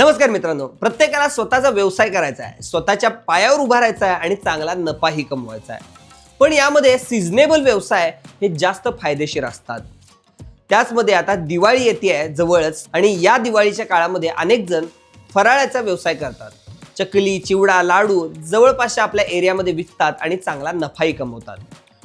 नमस्कार मित्रांनो. प्रत्येकाला स्वतःचा व्यवसाय करायचा आहे. स्वतःच्या पायावर उभा राहायचा आहे आणि चांगला नफाही कमवायचा आहे. पण यामध्ये सिजनेबल व्यवसाय हे जास्त फायदेशीर असतात. त्याचमध्ये आता दिवाळी येते आहे जवळच आणि या दिवाळीच्या काळामध्ये अनेक जण फराळाचा व्यवसाय करतात. चकली चिवडा लाडू जवळपासच्या आपल्या एरियामध्ये विकतात आणि चांगला नफाही कमवतात.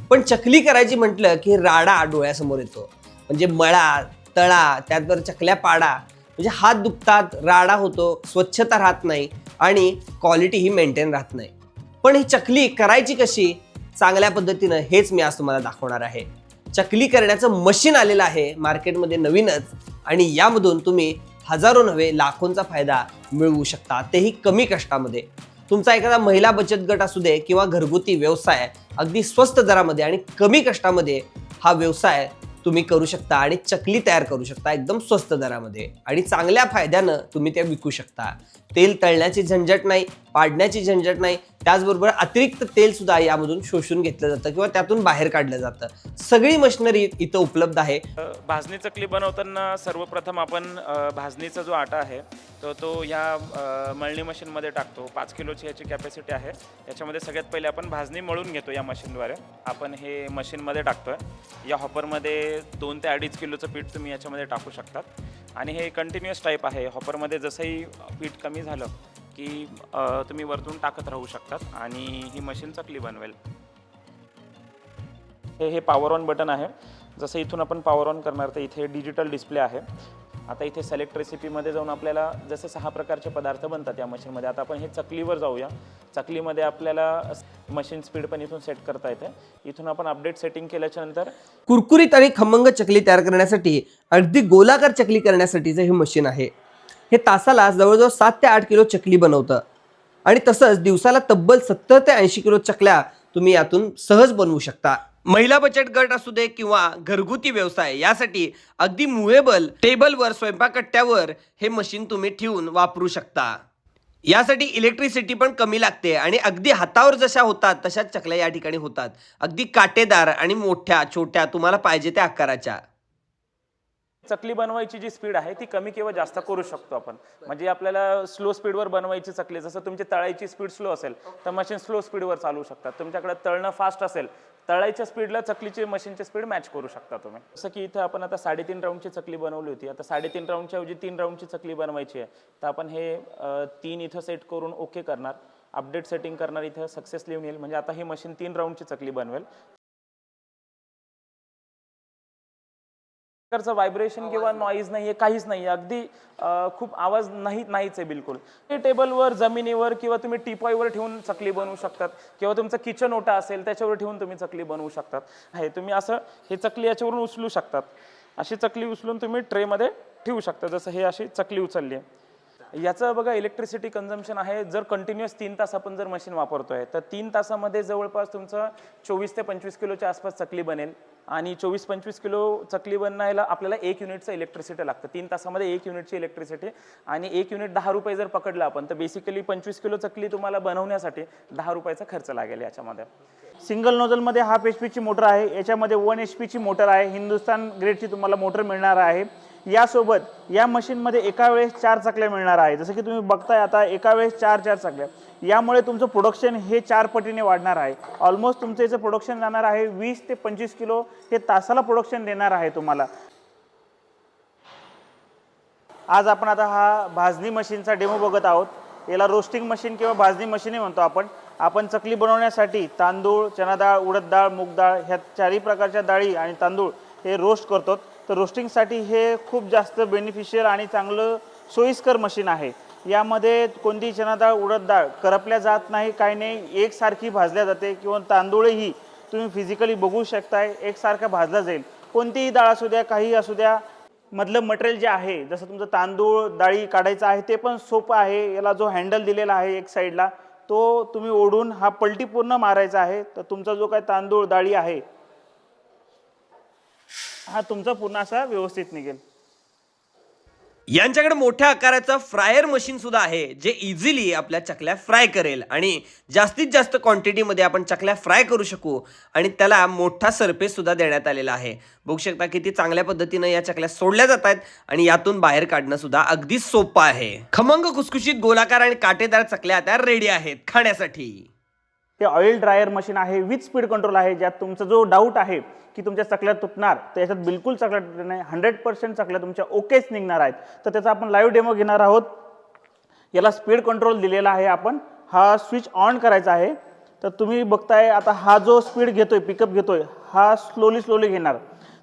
पण चकली करायची म्हटलं की राडा डोळ्यासमोर येतो. म्हणजे मळा तळा त्याचबरोबर चकल्या पाडा म्हणजे हात दुखतात राडा होतो स्वच्छता राहत नाही आणि क्वालिटी ही मेंटेन राहत नाही. पण ही चकली करायची कशी? चांगल्या पद्धतीनं हेच मी आज तुम्हाला दाखवणार आहे. चकली करण्याचं मशीन आलेलं आहे मार्केटमध्ये नवीनच आणि यामधून तुम्ही हजारो नव्हे लाखोंचा फायदा मिळवू शकता. तेही कमी कष्टामध्ये. तुमचा एखादा महिला बचत गट असू दे किंवा घरगुती व्यवसाय अगदी स्वस्त दरामध्ये आणि कमी कष्टामध्ये हा व्यवसाय तुम्ही करू शकता आणि चकली तयार करू शकता एकदम स्वस्त दरामध्ये. आणि चांगल्या फायद्यानं तुम्ही त्या विकू शकता. तेल तळण्याची झंझट नाही पाडण्याची झंझट नाही. त्याचबरोबर अतिरिक्त तेल सुद्धा यामधून शोषून घेतलं जातं किंवा त्यातून बाहेर काढलं जातं. सगळी मशिनरी इथं उपलब्ध आहे. भाजणी चकली बनवताना सर्वप्रथम आपण भाजणीचा जो आटा आहे तो तो ह्या मळणी मशीनमध्ये टाकतो. पाच किलोची ह्याची कॅपॅसिटी आहे. याच्यामध्ये सगळ्यात पहिले आपण भाजणी मळून घेतो या मशीनद्वारे. आपण हे मशीनमध्ये टाकतोय. या हॉपरमध्ये दोन ते अडीच किलोचं पीठ तुम्ही याच्यामध्ये टाकू शकतात. आणि हे कंटिन्युअस टाईप आहे. हॉपरमध्ये जसंही पीठ कमी झालं की तुम्ही वरतून टाकत राहू शकतात. आणि ही मशीन चकली बनवेल. हे हे पॉवर ऑन बटन आहे. जसं इथून आपण पॉवर ऑन करणार तर इथे डिजिटल डिस्प्ले आहे. आता इथे सिलेक्ट रेसिपीमध्ये जाऊन आपल्याला जसे सहा प्रकारचे पदार्थ बनतात या मशीनमध्ये आता आपण हे चकलीवर जाऊया. चकलीमध्ये आपल्याला मशीन स्पीड पण इथून सेट करता येते. इथून आपण अपडेट सेटिंग केल्याच्यानंतर कुरकुरीत आणि खमंग चकली तयार करण्यासाठी अगदी गोलाकार चकली करण्यासाठीचं हे मशीन आहे हे तासाला जवळजवळ सात ते आठ किलो चकली बनवतं. आणि तसंच दिवसाला तब्बल सत्तर ते ऐंशी किलो चकल्या तुम्ही यातून सहज बनवू शकता. महिला बचत गट असू दे किंवा घरगुती व्यवसाय यासाठी अगदी मुवेबल टेबलवर स्वयंपाकट्ट्यावर हे मशीन तुम्ही ठेवून वापरू शकता. यासाठी इलेक्ट्रिसिटी पण कमी लागते आणि अगदी हातावर जशा होतात तशाच चकल्या या ठिकाणी होतात. अगदी काटेदार आणि मोठ्या छोट्या तुम्हाला पाहिजे त्या आकाराच्या. चकली बनवायची जी स्पीड आहे ती कमी किंवा जास्त करू शकतो आपण. म्हणजे आपल्याला स्लो स्पीडवर बनवायची चकली जसं तुमची तळायची स्पीड स्लो असेल तर मशीन स्लो स्पीडवर चालू शकतात. तुमच्याकडे तळणं फास्ट असेल तळायच्या स्पीडला चकलीची मशीनची स्पीड मॅच करू शकता तुम्ही. जसं की इथं आपण आता साडेतीन राऊंडची चकली बनवली होती. आता साडेतीन राऊंडच्या ऐवजी तीन राऊंडची चकली बनवायची आहे. तर आपण हे तीन इथं सेट करून ओके करणार. अपडेट सेटिंग करणार इथं सक्सेस लिहून येईल म्हणजे आता ही मशीन तीन राऊंडची चकली बनवेल. प्रकारचं व्हायब्रेशन किंवा नॉईज नाहीये काहीच नाहीये. अगदी अं, खूप आवाज नाही नाहीच आहे बिलकुल. टेबलवर जमिनीवर किंवा तुम्ही टिपॉयवर ठेवून चकली बनवू शकतात. किंवा तुमचं किचन ओटा असेल त्याच्यावर ठेवून तुम्ही चकली बनवू शकतात. हे तुम्ही असं हे चकली याच्यावरून उचलू शकतात. अशी चकली उचलून तुम्ही ट्रेमध्ये ठेवू शकता. जसं हे अशी चकली उचलली आहे. याचं बघा इलेक्ट्रिसिटी कन्झम्पशन आहे. जर कंटिन्युअस तीन तास आपण जर मशीन वापरतोय तर तीन तासामध्ये जवळपास तुमचं चोवीस ते पंचवीस किलोच्या आसपास चकली बनेल. आणि चोवीस पंचवीस किलो चकली बनायला आपल्याला एक युनिटचं इलेक्ट्रिसिटी लागतं. तीन तासामध्ये एक युनिटची इलेक्ट्रिसिटी आणि एक युनिट दहा रुपये जर पकडलं आपण तर बेसिकली पंचवीस किलो चकली तुम्हाला बनवण्यासाठी दहा रुपयाचा खर्च लागेल याच्यामध्ये. सिंगल नोझलमध्ये हाफ एच पीची मोटर आहे. याच्यामध्ये वन एच पीची मोटर आहे. हिंदुस्तान ग्रेडची तुम्हाला मोटर मिळणार आहे. यासोबत या मशीनमध्ये एका वेळेस चार चकल्या मिळणार आहे. जसं की तुम्ही बघताय आता एका वेळेस चार चार चकल्या. यामुळे तुमचं प्रोडक्शन हे चार पटीने वाढणार आहे. ऑलमोस्ट तुमचं याचं प्रोडक्शन जाणार आहे वीस ते पंचवीस किलो. हे तासाला प्रोडक्शन देणार आहे तुम्हाला. आज आपण आता हा भाजणी मशीनचा डेमो बघत आहोत. याला रोस्टिंग मशीन किंवा भाजणी मशीनही म्हणतो आपण. आपण चकली बनवण्यासाठी तांदूळ चना डाळ उडद डाळ मूग डाळ ह्या चारही प्रकारच्या डाळी आणि तांदूळ हे रोस्ट करतो. तर रोस्टिंगसाठी हे खूप जास्त बेनिफिशियल आणि चांगलं सोयीस्कर मशीन आहे. यामध्ये कोणती चना डाळ उडद डाळ करपल्या जात नाही काही नाही. एकसारखी भाजल्या जाते किंवा तांदूळही तुम्ही फिजिकली बघू शकताय एकसारखं भाजला जाईल. कोणतीही डाळ असू द्या काही असू द्या मधलं मटेरियल जे आहे जसं तुमचं तांदूळ डाळी काढायचं आहे ते पण सोपं आहे. याला जो हँडल दिलेला आहे एक साईडला तो तुम्ही ओढून हा पलटी पूर्ण मारायचा आहे. तर तुमचा जो काय तांदूळ डाळी आहे हा तुमचा पूर्ण असा व्यवस्थित निघेल. यांच्याकडे मोठ्या आकाराचं फ्रायर मशीन सुद्धा आहे जे इझिली आपल्या चकल्या फ्राय करेल. आणि जास्तीत जास्त क्वांटिटीमध्ये आपण चकल्या फ्राय करू शकू आणि त्याला मोठा सरफेस सुद्धा देण्यात आलेला आहे. बघू शकता किती चांगल्या पद्धतीनं या चकल्या सोडल्या जात आहेत आणि यातून बाहेर काढणं सुद्धा अगदी सोपं आहे. खमंग खुसखुशीत गोलाकार आणि काटेदार चकल्या त्या रेडी आहेत खाण्यासाठी. ते ऑइल ड्रायर मशीन आहे विथ स्पीड कंट्रोल आहे ज्यात तुमचा जो डाऊट आहे की तुमच्या चकल्या तुटणार तर याच्यात बिलकुल चकल्या तुटणार नाही. हंड्रेड पर्सेंट चकल्या तुमच्या ओकेच निघणार आहेत. तर त्याचा आपण लाईव्ह डेमो घेणार आहोत. याला स्पीड कंट्रोल दिलेला आहे आपण. हा स्विच ऑन करायचा आहे. तर तुम्ही बघताय आता हा जो स्पीड घेतोय पिकअप घेतोय हा स्लोली स्लोली घेणार.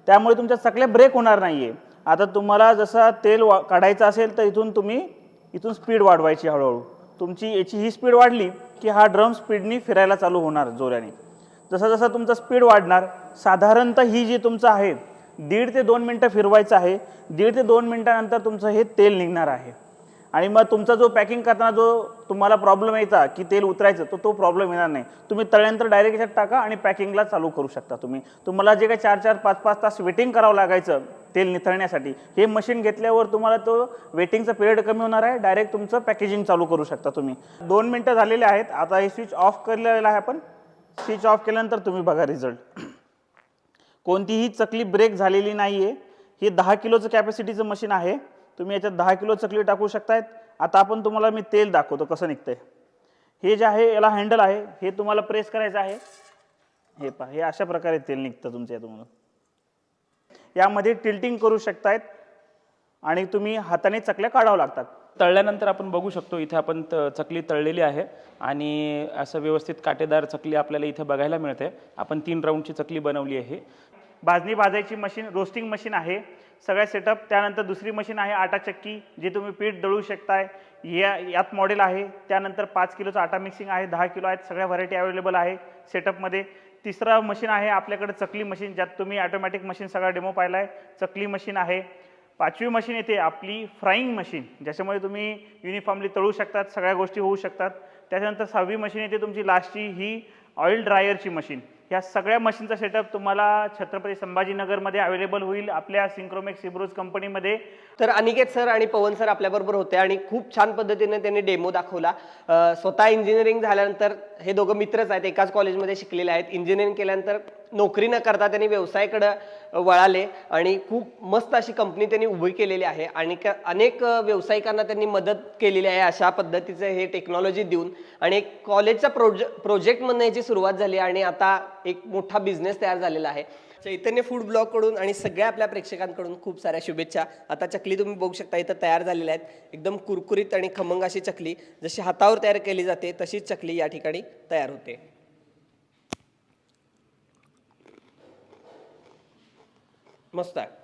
त्यामुळे तुमच्या चकल्या ब्रेक होणार नाहीये. आता तुम्हाला जसा तेल वा काढायचं असेल तर इथून तुम्ही इथून स्पीड वाढवायची हळूहळू. तुमची याची ही स्पीड वाढली. की हा ड्रम स्पीडनी फिरायला चालू होणार जोराने जसं जसं तुमचा स्पीड वाढणार साधारणतः ही जी तुमचं आहे दीड ते दोन मिनटं फिरवायचं आहे दीड ते दोन मिनटानंतर तुमचं हे तेल निघणार आहे. आणि मग तुमचा जो पॅकिंग करताना जो तुम्हाला प्रॉब्लेम यायचा की तेल उतरायचं तो तो प्रॉब्लेम येणार नाही. तुम्ही तळ्यानंतर डायरेक्ट याच्यात टाका आणि पॅकिंगला चालू करू शकता तुम्ही. तुम्हाला जे काही चार चार पाच पाच तास वेटिंग करावं लागायचं तेल निथळण्यासाठी हे मशीन घेतल्यावर तुम्हाला तो वेटिंगचा पिरियड कमी होणार आहे. डायरेक्ट तुमचं पॅकेजिंग चालू करू शकता तुम्ही. दोन मिनटं झालेले आहेत. आता हे स्विच ऑफ केलेलं आहे आपण. स्विच ऑफ केल्यानंतर तुम्ही बघा रिझल्ट कोणतीही चकली ब्रेक झालेली नाही आहे हे दहा किलोचं कॅपॅसिटीचं मशीन आहे. तुम्ही याच्यात दहा किलो चकली टाकू शकतायत. आता आपण तुम्हाला मी तेल दाखवतो कसं निघतंय. हे जे आहे याला हँडल आहे. हे तुम्हाला प्रेस करायचं आहे. हे पहा हे अशा प्रकारे तेल निघतं तुमच्या यातून. यामध्ये टिल्टिंग करू शकतायत आणि तुम्ही हाताने चकल्या काढावं लागतात. तळल्यानंतर आपण बघू शकतो इथे आपण त- चकली तळलेली आहे आणि असं व्यवस्थित काटेदार चकली आपल्याला इथे बघायला मिळते. आपण तीन राऊंडची चकली बनवली आहे. भाजणी भाजायची मशीन रोस्टिंग मशीन आहे. सगळ्या सेटअप त्यानंतर दुसरी मशीन आहे आटा चक्की जे तुम्ही पीठ दळू शकताय. या यात मॉडेल आहे. त्यानंतर पाच किलोचं आटा मिक्सिंग आहे दहा किलो आहेत सगळ्या व्हरायटी अवेलेबल आहे सेटअपमध्ये तिसरा मशीन आहे आपल्याकडे चकली मशीन ज्यात तुम्ही ऑटोमॅटिक मशीन सगळा डेमो पाहिला आहे चकली मशीन आहे. पाचवी मशीन येते आपली फ्राईंग मशीन ज्याच्यामुळे तुम्ही युनिफॉर्मली तळू शकतात सगळ्या गोष्टी होऊ शकतात. त्याच्यानंतर सहावी मशीन येते तुमची लास्टची ही ऑइल ड्रायरची मशीन या सगळ्या मशीनचा सेटअप तुम्हाला छत्रपती संभाजीनगरमध्ये अवेलेबल होईल आपल्या सिंक्रोमेक्स सिब्रोज कंपनीमध्ये तर अनिकेत सर आणि पवन सर आपल्याबरोबर होते आणि खूप छान पद्धतीने त्यांनी डेमो दाखवला. स्वतः इंजिनिअरिंग झाल्यानंतर हे दोघं मित्रच आहेत एकाच कॉलेजमध्ये शिकलेले आहेत. इंजिनिअरिंग केल्यानंतर नोकरी न करता त्यांनी व्यवसायाकडं वळाले आणि खूप मस्त अशी कंपनी त्यांनी उभी केलेली आहे. आणि क- अनेक व्यावसायिकांना त्यांनी मदत केलेली आहे अशा पद्धतीचं हे टेक्नॉलॉजी देऊन. आणि एक कॉलेजचा प्रोजे प्रोजेक्टमधनं याची सुरुवात झाली आणि आता एक मोठा बिझनेस तयार झालेला आहे. चैतन्य फूड ब्लॉगकडून आणि सगळ्या आपल्या प्रेक्षकांकडून खूप साऱ्या शुभेच्छा. आता चकली तुम्ही बघू शकता इथं तयार झालेल्या आहेत. एकदम कुरकुरीत आणि खमंग अशी चकली. जशी हातावर तयार केली जाते तशीच चकली या ठिकाणी तयार होते. मस्त आहे